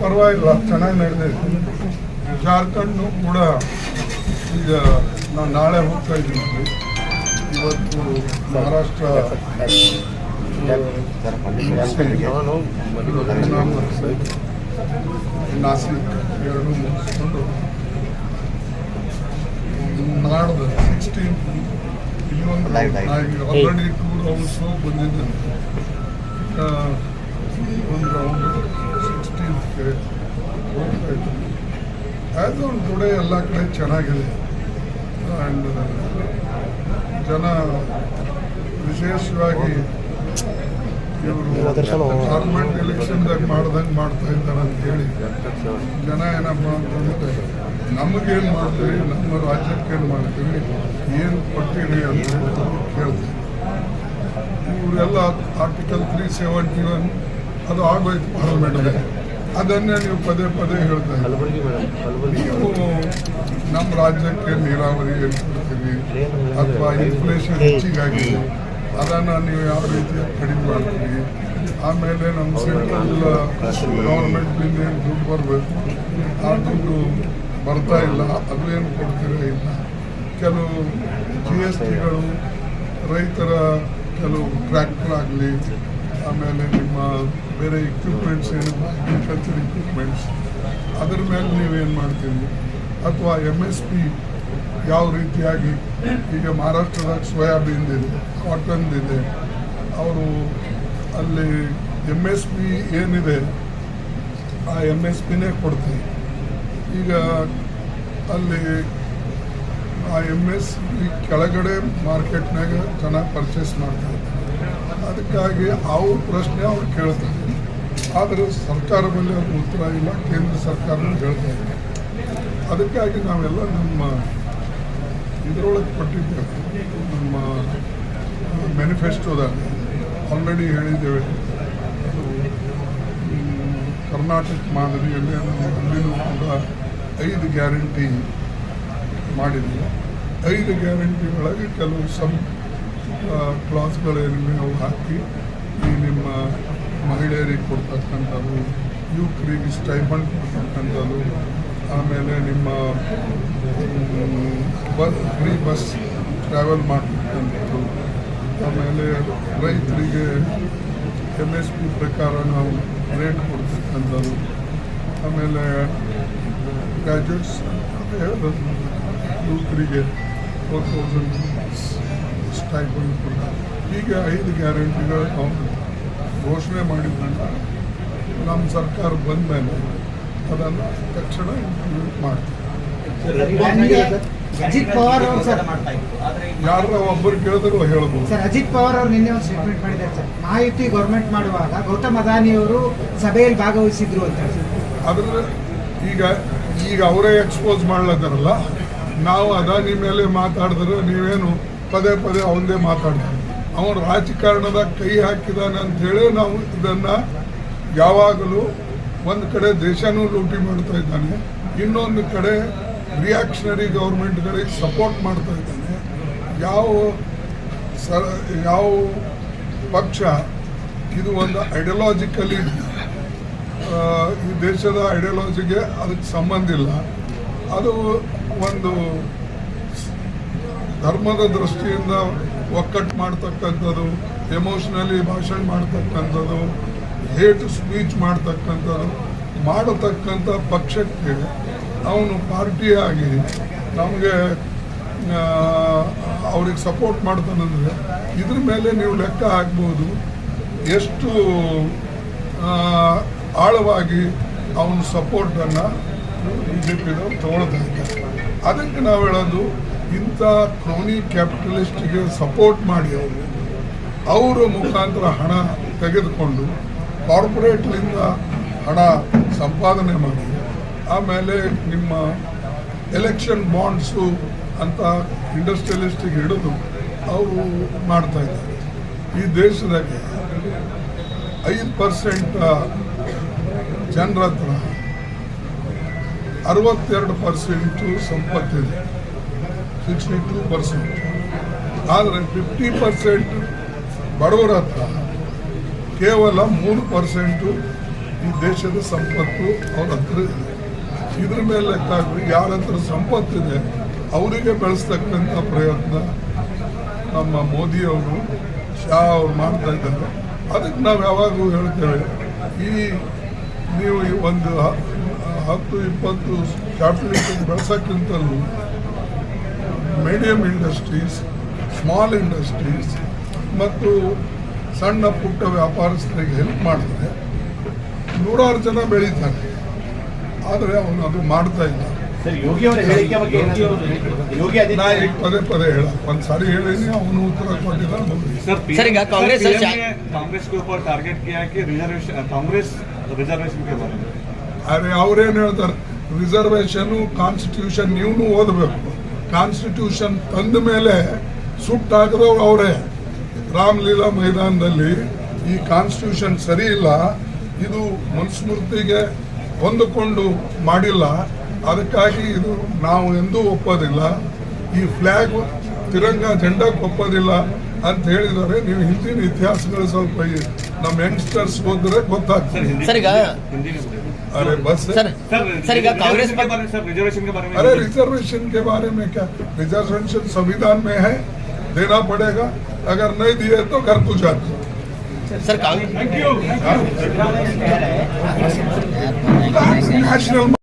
ಪರವಾಗಿಲ್ಲ ಚೆನ್ನಾಗಿ ನಡೆದಿದೆ ಜಾರ್ಖಂಡ್ನು ಕೂಡ ಈಗ ನಾನು ನಾಳೆ ಹೋಗ್ತಾ ಅಲ್ಲಿ. ಇವತ್ತು ಮಹಾರಾಷ್ಟ್ರ ನಾಸಿಕ್ ಎರಡು ಮುಗಿಸ್ಕೊಂಡು ನಾಡ್ದು ಸಿಕ್ಸ್ಟೀನ್ ಇಲ್ಲೊಂದು. ಆಲ್ರೆಡಿ ಟೂ ರೌಂಡ್ಸು ಬಂದಿದ್ದೇನೆ ಆ, ಒಂದು ರೌಂಡ್ ಇದ್ದೀನಿ ಆ್ಯಸ್ ಆನ್ ಟುಡೇ ಎಲ್ಲ ಕಡೆ ಚೆನ್ನಾಗಿದೆ. ಆ್ಯಂಡ್ ಜನ ವಿಶೇಷವಾಗಿ ಇವರು ಗೌರ್ಮೆಂಟ್ ಎಲೆಕ್ಷನ್ದಾಗ ಮಾಡ್ದಂಗೆ ಮಾಡ್ತಾ ಇದ್ದಾರೆ ಅಂತ ಹೇಳಿ ಜನ ಏನಪ್ಪ ಅಂತಂದ್ರೆ ನಮಗೇನು ಮಾಡ್ತೀವಿ ನಮ್ಮ ರಾಜ್ಯಕ್ಕೇನು ಮಾಡ್ತೀವಿ ಏನು ಕೊಟ್ಟಿರಿ ಅಂತ ಕೇಳ್ತೀವಿ ಇವರೆಲ್ಲ ಆರ್ಟಿಕಲ್ ತ್ರೀ ಸೆವೆಂಟಿ ಒನ್ ಅದು ಆಗೋಯ್ತು ಪಾರ್ಲಿಮೆಂಟ್ಗೆ ಅದನ್ನೇ ನೀವು ಪದೇ ಪದೇ ಹೇಳ್ತಾ ನೀವು ನಮ್ಮ ರಾಜ್ಯಕ್ಕೆ ನೀರಾವರಿ ಏನು ಕೊಡ್ತೀವಿ ಅಥವಾ ಇನ್ಫ್ಲೇಷನ್ ಹೆಚ್ಚಿಗಾಗಿದೆ ಅದನ್ನು ನೀವು ಯಾವ ರೀತಿ ಕಡಿಮೆ ಮಾಡ್ತೀವಿ ಆಮೇಲೆ ನಮ್ಮ ಸೆಂಟ್ರಲ್ ಗೌರ್ಮೆಂಟ್ನಿಂದ ಏನು ದುಡ್ಡು ಬರಬೇಕು? ಆ ದುಡ್ಡು ಬರ್ತಾ ಇಲ್ಲ ಅದು ಏನು ಕೊಡ್ತೀರಾ ಇಲ್ಲ? ಕೆಲವು ಜಿ ಎಸ್ ಟಿಗಳು ರೈತರ ಕೆಲವು ಟ್ರ್ಯಾಕ್ಟರ್ ಆಗಲಿ ಆಮೇಲೆ ನಿಮ್ಮ ಬೇರೆ ಇಕ್ವಿಪ್ಮೆಂಟ್ಸ್ ಏನು ಅಗ್ರಿಕಲ್ಚರ್ ಇಕ್ವಿಪ್ಮೆಂಟ್ಸ್ ಅದರ ಮೇಲೆ ನೀವೇನು ಮಾಡ್ತೀರಿ? ಅಥವಾ ಎಂ ಎಸ್ ಪಿ ಯಾವ ರೀತಿಯಾಗಿ ಈಗ ಮಹಾರಾಷ್ಟ್ರದಾಗ ಸೋಯಾಬೀನ್ ಇದೆ ಕಾಟನ್ ಇದೆ, ಅವರು ಅಲ್ಲಿ ಎಂ ಎಸ್ ಪಿ ಏನಿದೆ, ಆ ಎಂ ಎಸ್ ಪಿನೇ ಕೊಡ್ತೀವಿ ಈಗ ಅಲ್ಲಿ ಆ ಎಂ ಎಸ್ ಪಿ ಕೆಳಗಡೆ ಮಾರ್ಕೆಟ್ನಾಗ ಚೆನ್ನಾಗಿ ಪರ್ಚೇಸ್ ಮಾಡ್ತಾ ಅದಕ್ಕಾಗಿ ಅವ್ರ ಪ್ರಶ್ನೆ ಅವ್ರು ಕೇಳ್ತಾರೆ. ಆದರೆ ಸರ್ಕಾರ ಮೇಲೆ ಅವ್ರಿಗೆ ಉತ್ತರ ಇಲ್ಲ, ಕೇಂದ್ರ ಸರ್ಕಾರನೂ ಹೇಳ್ತಾ ಇದೆ ಅದಕ್ಕಾಗಿ ನಾವೆಲ್ಲ ನಮ್ಮ ಇದರೊಳಗೆ ಕೊಟ್ಟಿದ್ದೇವೆ. ನಮ್ಮ ಮ್ಯಾನಿಫೆಸ್ಟೋದಾಗ ಆಲ್ರೆಡಿ ಹೇಳಿದ್ದೇವೆ. ಕರ್ನಾಟಕ ಮಾದರಿಯಲ್ಲಿ ಅಲ್ಲಿನೂ ಕೂಡ ಐದು ಗ್ಯಾರಂಟಿ ಮಾಡಿದ್ವಿ. ಐದು ಗ್ಯಾರಂಟಿ ಒಳಗೆ ಕೆಲವು ಸಬ್ ಕ್ಲಾಸ್ಗಳೇನಿವೆ ನಾವು ಹಾಕಿ, ಈ ನಿಮ್ಮ ಮಹಿಳೆಯರಿಗೆ ಕೊಡ್ತಕ್ಕಂಥದ್ದು, ಯುವಕರಿಗೆ ಸ್ಟೈಫಂಡ್ ಕೊಡ್ತಕ್ಕಂಥದ್ದು, ಆಮೇಲೆ ನಿಮ್ಮ ಬಸ್, ಫ್ರೀ ಬಸ್ ಟ್ರಾವೆಲ್ ಮಾಡ್ತಕ್ಕಂಥದ್ದು, ಆಮೇಲೆ ರೈತರಿಗೆ ಎಂ ಎಸ್ ಪಿ ಪ್ರಕಾರ ನಾವು ರೇಟ್ ಕೊಡ್ತಕ್ಕಂಥದ್ದು, ಆಮೇಲೆ ಗ್ರಾಜುಯೇಟ್ಸ್ ಯುವಕರಿಗೆ ಫೋರ್ ತೌಸಂಡ್ ಸ್ಟೈಪಂಡ್ ಕೂಡ ಹೀಗೆ ಐದು ಗ್ಯಾರಂಟಿಗಳು ಅವನು ಘೋಷಣೆ ಮಾಡಿದ್ದಂತ ನಮ್ಮ ಸರ್ಕಾರ ಬಂದ ಮೇಲೆ ಅದನ್ನು ತಕ್ಷಣ ಇಂಪ್ಲಿಮೆಂಟ್ ಮಾಡ್ತೀವಿ. ಅಜಿತ್ ಪವಾರ್ ಅವರು ಸರ್. ಯಾರು ಒಬ್ಬರು ಕೇಳಿದ್ರು ಹೇಳ್ಬೋದು. ಸರ್ ಅಜಿತ್ ಪವಾರ್ ಅವರು ನಿನ್ನೆ ಒಂದು ಸ್ಟೇಟ್ಮೆಂಟ್ ಮಾಡಿದ್ದಾರೆ ಸರ್. ಮಾಹಿತಿ ಗೌರ್ಮೆಂಟ್ ಮಾಡುವಾಗ ಗೌತಮ್ ಅದಾನಿ ಅವರು ಸಭೆಯಲ್ಲಿ ಭಾಗವಹಿಸಿದ್ರು ಅಂತ. ಅದ್ರ ಆದ್ರೆ ಈಗ ಈಗ ಅವರೇ ಎಕ್ಸ್ಪೋಸ್ ಮಾಡ್ಲತ್ತಾರಲ್ಲ? ನಾವು ಅದಾನಿ ಮೇಲೆ ಮಾತಾಡಿದ್ರೆ ನೀವೇನು ಪದೇ ಪದೇ ಅವನದೇ ಮಾತಾಡ್ತಾರೆ. ಅವನು ರಾಜಕಾರಣದ ಕೈ ಹಾಕಿದಾನೆ ಅಂತ ಹೇಳಿ ನಾವು ಇದನ್ನ ಯಾವಾಗಲೂ ಒಂದು ಕಡೆ ದೇಶನೂ ಲೂಟಿ ಮಾಡ್ತಾ ಇದ್ದಾನೆ. ಇನ್ನೊಂದು ಕಡೆ ರಿಯಾಕ್ಷನರಿ ಗೌರ್ಮೆಂಟ್ಗಳಿಗೆ ಸಪೋರ್ಟ್ ಮಾಡ್ತಾ ಇದ್ದಾನೆ. ಯಾವ ಸರ, ಯಾವ ಪಕ್ಷ ಇದು ಒಂದು ಐಡಿಯಾಲಜಿಕಲಿ ಈ ದೇಶದ ಐಡಿಯಾಲಜಿಗೆ ಅದಕ್ಕೆ ಸಂಬಂಧ ಇಲ್ಲ. ಅದು ಒಂದು ಧರ್ಮದ ದೃಷ್ಟಿಯಿಂದ ಒಕ್ಕಟ್ಟು ಮಾಡ್ತಕ್ಕಂಥದ್ದು ಎಮೋಷ್ನಲಿ ಭಾಷಣ ಮಾಡ್ತಕ್ಕಂಥದ್ದು ಹೇಟ್ ಸ್ಪೀಚ್ ಮಾಡ್ತಕ್ಕಂಥದ್ದು, ಮಾಡತಕ್ಕಂಥ ಪಕ್ಷಕ್ಕೆ ಅವನು ಪಾರ್ಟಿಯಾಗಿ ನಮಗೆ ಅವ್ರಿಗೆ ಸಪೋರ್ಟ್ ಮಾಡ್ತಾನಂದ್ರೆ ಇದ್ರ ಮೇಲೆ ನೀವು ಲೆಕ್ಕ ಹಾಕ್ಬೋದು. ಎಷ್ಟು ಆಳವಾಗಿ ಅವನ ಸಪೋರ್ಟನ್ನು ಬಿ ಜೆ ಪಿದವ್ರು ಅದಕ್ಕೆ ನಾವು ಹೇಳೋದು ಇಂಥ ಕ್ರೋನಿ ಕ್ಯಾಪಿಟಲಿಸ್ಟ್ಗೆ ಸಪೋರ್ಟ್ ಮಾಡಿ ಅವರು, ಅವರ ಮುಖಾಂತರ ಹಣ ತೆಗೆದುಕೊಂಡು ಕಾರ್ಪೊರೇಟ್ಲಿಂದ ಹಣ ಸಂಪಾದನೆ ಮಾಡಿ, ಆಮೇಲೆ ನಿಮ್ಮ ಎಲೆಕ್ಷನ್ ಬಾಂಡ್ಸು ಅಂತ ಇಂಡಸ್ಟ್ರಿಯಲಿಸ್ಟಿಗೆ ಹಿಡಿದು ಅವರು ಮಾಡ್ತಾ ಇದ್ದಾರೆ. ಈ ದೇಶದಾಗೆ ಐದು ಪರ್ಸೆಂಟ್ ಜನರ ಹತ್ರ ಅರವತ್ತೆರಡು ಪರ್ಸೆಂಟು ಸಂಪತ್ತಿದೆ. ಸಿಕ್ಸ್ಟಿ ಟೂ ಪರ್ಸೆಂಟ್ ಆದರೆ ಫಿಫ್ಟಿ ಪರ್ಸೆಂಟ್ ಬಡವರ ಹತ್ರ ಕೇವಲ ಮೂರು ಪರ್ಸೆಂಟು ಈ ದೇಶದ ಸಂಪತ್ತು ಅವ್ರ ಹತ್ರ ಇದೆ. ಇದ್ರ ಮೇಲೆ ಲೆಕ್ಕ ಹಾಕಿ ಯಾರ ಹತ್ರ ಸಂಪತ್ತಿದೆ, ಅವರಿಗೆ ಬೆಳೆಸ್ತಕ್ಕಂಥ ಪ್ರಯತ್ನ ನಮ್ಮ ಮೋದಿಯವರು, ಶಾ ಅವರು ಮಾಡ್ತಾ ಇದ್ದಾರೆ. ಅದಕ್ಕೆ ನಾವು ಯಾವಾಗಲೂ ಹೇಳ್ತೇವೆ, ಈ ನೀವು ಒಂದು ಹತ್ತು, ಇಪ್ಪತ್ತು ಕ್ಯಾಪಿಟಲ್ ಬೆಳೆಸೋಕ್ಕಿಂತಲೂ ಮೀಡಿಯಂ ಇಂಡಸ್ಟ್ರೀಸ್ ಸ್ಮಾಲ್ ಇಂಡಸ್ಟ್ರೀಸ್ ಮತ್ತು ಸಣ್ಣ ಪುಟ್ಟ ವ್ಯಾಪಾರಸ್ಥರಿಗೆ ಹೆಲ್ಪ್ ಮಾಡ್ತಾರೆ. ನೂರಾರು ಜನ ಬೆಳೀತಾರೆ. ಆದರೆ ಅವನು ಅದು ಮಾಡ್ತಾ ಇಲ್ಲ. ನಾ ಈಗ ಪದೇ ಪದೇ ಹೇಳ ಒಂದು ಸಾರಿ ಹೇಳಿನಿ ಅವನು ಉತ್ತರ ಕೊಟ್ಟಿಲ್ಲ ಕಾಂಗ್ರೆಸ್ ರಿಸರ್ವೇಶನ್ ಅರೆ ಅವ್ರೇನು ಹೇಳ್ತಾರೆ? ರಿಸರ್ವೇಶನ್ ಕಾನ್ಸ್ಟಿಟ್ಯೂಷನ್ ನೀವು ಓದಬೇಕು. ಕಾನ್ಸ್ಟಿಟ್ಯೂಷನ್ ತಂದ ಮೇಲೆ ಸುಟ್ಟಾಕಿದವ್ರು ಅವರೇ. ರಾಮಲೀಲಾ ಮೈದಾನದಲ್ಲಿ ಈ ಕಾನ್ಸ್ಟಿಟ್ಯೂಷನ್ ಸರಿ ಇಲ್ಲ. ಇದು ಮನುಸ್ಮೃತಿಗೆ ಹೊಂದಿಕೊಂಡು ಮಾಡಿಲ್ಲ. ಅದಕ್ಕಾಗಿ ಇದು ನಾವು ಎಂದೂ ಒಪ್ಪೋದಿಲ್ಲ. ಈ ಫ್ಲ್ಯಾಗ್ ತಿರಂಗ ಜೆಂಡಕ್ಕೆ ಒಪ್ಪೋದಿಲ್ಲ ಅಂತ ಹೇಳಿದರೆ ನೀವು ಹಿಂದಿನ ಇತಿಹಾಸಗಳು ಸ್ವಲ್ಪ ಈ ನಮ್ಮ ಯಂಗ್ಸ್ಟರ್ಸ್ ಓದಿದ್ರೆ ಗೊತ್ತಾಗ್ತದೆ. अरे बस सर सर कांग्रेस के बारे में रिजर्वेशन के बारे में अरे रिजर्वेशन के बारे में क्या? रिजर्वेशन संविधान में है देना पड़ेगा। अगर नहीं दिए तो घर को जाते सर कांग्रेस नेशनल